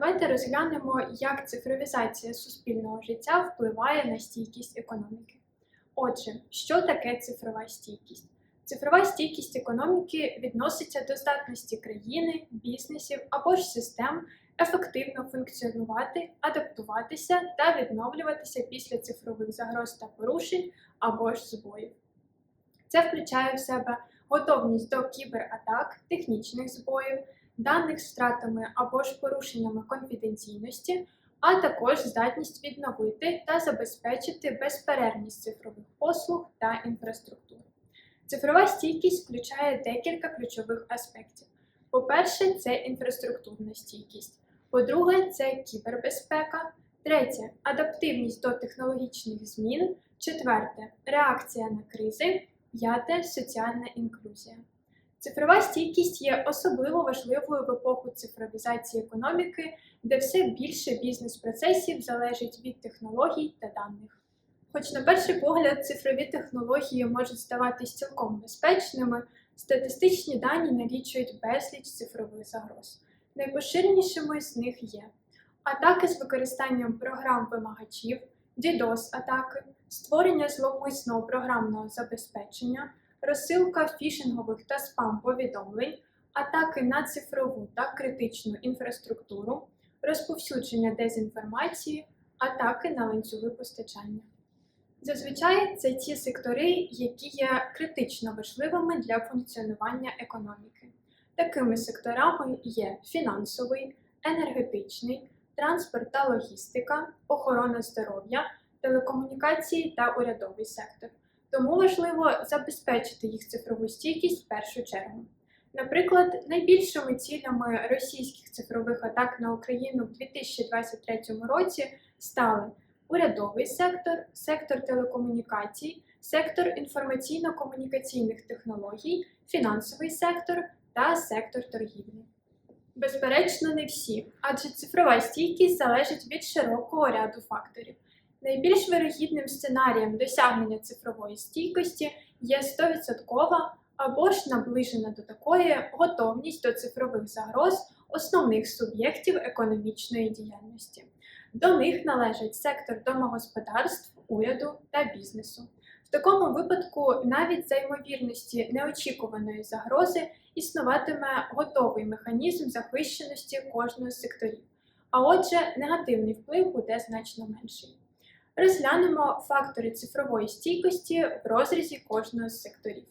Давайте розглянемо, як цифровізація суспільного життя впливає на стійкість економіки. Отже, що таке цифрова стійкість? Цифрова стійкість економіки відноситься до здатності країни, бізнесів або ж систем ефективно функціонувати, адаптуватися та відновлюватися після цифрових загроз та порушень або ж збоїв. Це включає в себе готовність до кібератак, технічних збоїв, даних з втратами або ж порушеннями конфіденційності, а також здатність відновити та забезпечити безперервність цифрових послуг та інфраструктури. Цифрова стійкість включає декілька ключових аспектів. По-перше, це інфраструктурна стійкість. По-друге, це кібербезпека. Третє адаптивність до технологічних змін. Четверте реакція на кризи. П'яте соціальна інклюзія. Цифрова стійкість є особливо важливою в епоху цифровізації економіки, де все більше бізнес-процесів залежить від технологій та даних. Хоч на перший погляд цифрові технології можуть здаватись цілком безпечними, статистичні дані налічують безліч цифрових загроз. Найпоширенішими з них є атаки з використанням програм вимагачів, DDoS-атаки, створення зловмисного програмного забезпечення, розсилка фішингових та спам-повідомлень, атаки на цифрову та критичну інфраструктуру, розповсюдження дезінформації, атаки на ланцюги постачання. Зазвичай це ті сектори, які є критично важливими для функціонування економіки. Такими секторами є фінансовий, енергетичний, транспорт та логістика, охорона здоров'я, телекомунікації та урядовий сектор. Тому важливо забезпечити їх цифрову стійкість в першу чергу. Наприклад, найбільшими цілями російських цифрових атак на Україну в 2023 році стали урядовий сектор, сектор телекомунікацій, сектор інформаційно-комунікаційних технологій, фінансовий сектор та сектор торгівлі. Безперечно, не всі, адже цифрова стійкість залежить від широкого ряду факторів. Найбільш вирогідним сценарієм досягнення цифрової стійкості є 100% або ж наближена до такої готовність до цифрових загроз основних суб'єктів економічної діяльності. До них належить сектор домогосподарств, уряду та бізнесу. В такому випадку, навіть за ймовірності неочікуваної загрози, існуватиме готовий механізм захищеності кожного з секторів. А отже, негативний вплив буде значно менший. Розглянемо фактори цифрової стійкості в розрізі кожного з секторів.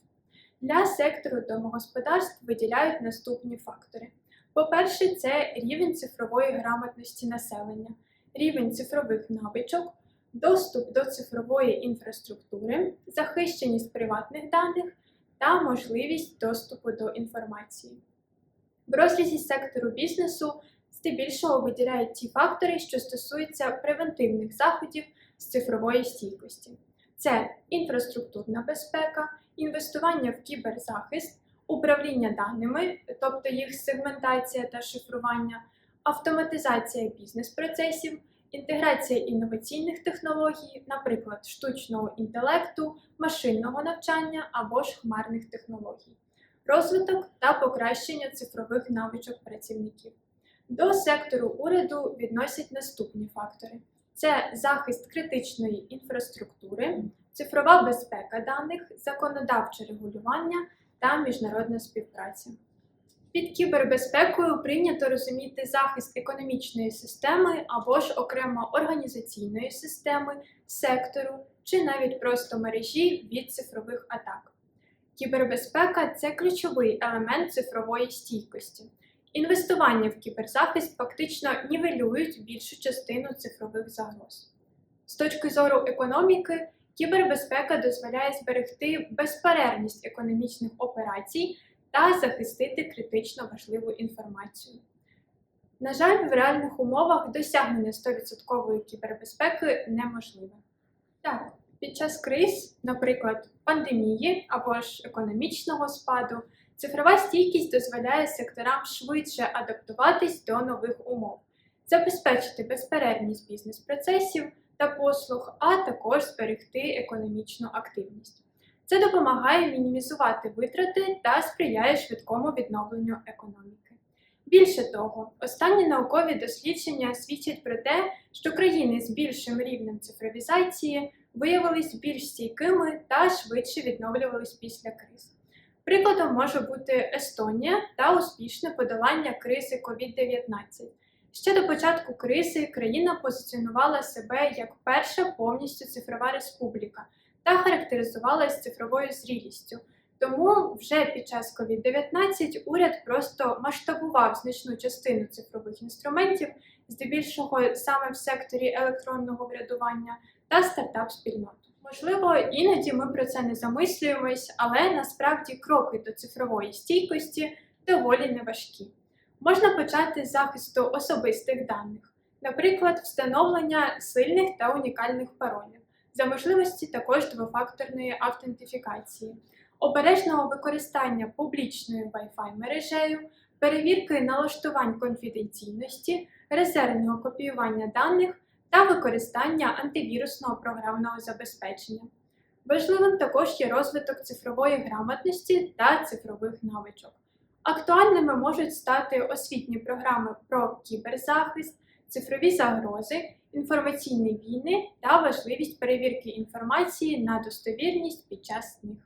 Для сектору домогосподарств виділяють наступні фактори. По-перше, це рівень цифрової грамотності населення, рівень цифрових навичок, доступ до цифрової інфраструктури, захищеність приватних даних та можливість доступу до інформації. В розрізі сектору бізнесу здебільшого виділяють ті фактори, що стосуються превентивних заходів з цифрової стійкості. Це інфраструктурна безпека, інвестування в кіберзахист, управління даними, тобто їх сегментація та шифрування, автоматизація бізнес-процесів, інтеграція інноваційних технологій, наприклад, штучного інтелекту, машинного навчання або ж хмарних технологій, розвиток та покращення цифрових навичок працівників. До сектору уряду відносять наступні фактори: це захист критичної інфраструктури, цифрова безпека даних, законодавче регулювання та міжнародна співпраця. Під кібербезпекою прийнято розуміти захист економічної системи або ж окремо організаційної системи, сектору чи навіть просто мережі від цифрових атак. Кібербезпека це ключовий елемент цифрової стійкості. Інвестування в кіберзахист фактично нівелюють більшу частину цифрових загроз. З точки зору економіки, кібербезпека дозволяє зберегти безперервність економічних операцій та захистити критично важливу інформацію. На жаль, в реальних умовах досягнення 100% кібербезпеки неможливе. Так, під час криз, наприклад, пандемії або ж економічного спаду, цифрова стійкість дозволяє секторам швидше адаптуватись до нових умов, забезпечити безперервність бізнес-процесів та послуг, а також зберегти економічну активність. Це допомагає мінімізувати витрати та сприяє швидкому відновленню економіки. Більше того, останні наукові дослідження свідчать про те, що країни з більшим рівнем цифровізації виявились більш стійкими та швидше відновлювались після криз. Прикладом може бути Естонія та успішне подолання кризи COVID-19. Ще до початку кризи країна позиціонувала себе як перша повністю цифрова республіка та характеризувалась цифровою зрілістю. Тому вже під час COVID-19 уряд просто масштабував значну частину цифрових інструментів, здебільшого саме в секторі електронного врядування та стартап-спільноту. Можливо, іноді ми про це не замислюємось, але насправді кроки до цифрової стійкості доволі неважкі. Можна почати з захисту особистих даних, наприклад, встановлення сильних та унікальних паролів, за можливості також двофакторної автентифікації, обережного використання публічною Wi-Fi мережею, перевірки налаштувань конфіденційності, резервного копіювання даних та використання антивірусного програмного забезпечення. Важливим також є розвиток цифрової грамотності та цифрових навичок. Актуальними можуть стати освітні програми про кіберзахист, цифрові загрози, інформаційні війни та важливість перевірки інформації на достовірність під час них.